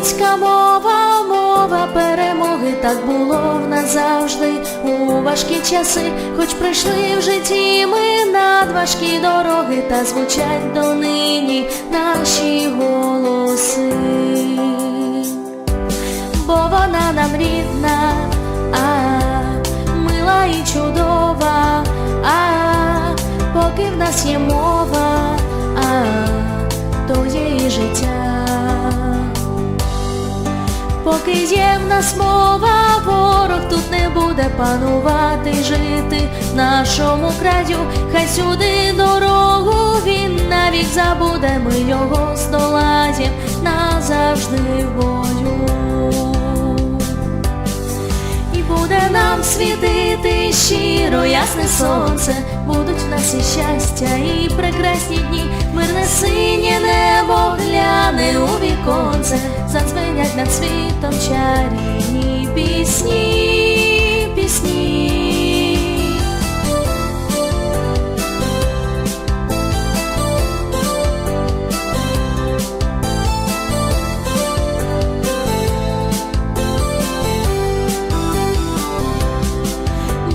Українська мова, мова перемоги, так було в нас завжди у важкі часи, хоч прийшли в житті ми надважкі дороги, та звучать донині наші голоси, бо вона нам рідна, а мила і чудова, а поки в нас є мова, Поки є в нас мова, ворог тут не буде панувати, жити в нашому краю, хай сюди дорогу він навік забуде, ми його здолаєм назавжди бою. І буде нам світити щиро ясне сонце, будуть в нас і щастя, і прекрасні дні, мирне синє небо гляне у віконце, задзвенять над світом чарівні пісні, пісні.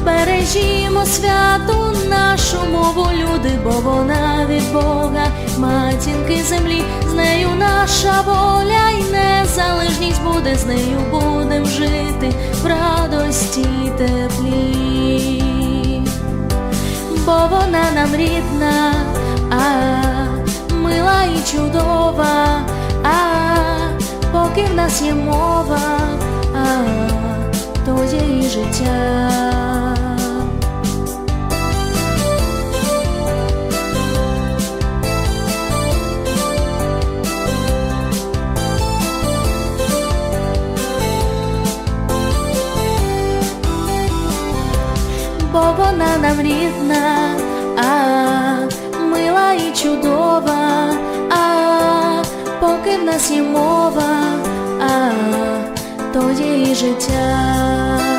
Бережімо святу нашу мову, люди, бо вона від Бога, матінки землі, наша воля й незалежність буде, з нею будем жити в радості теплі, бо вона нам рідна, а мила і чудова, а поки в нас є мова, а то є і життя. Вона нам рідна, а мила і чудова, а поки в нас є мова, а тоді і життя.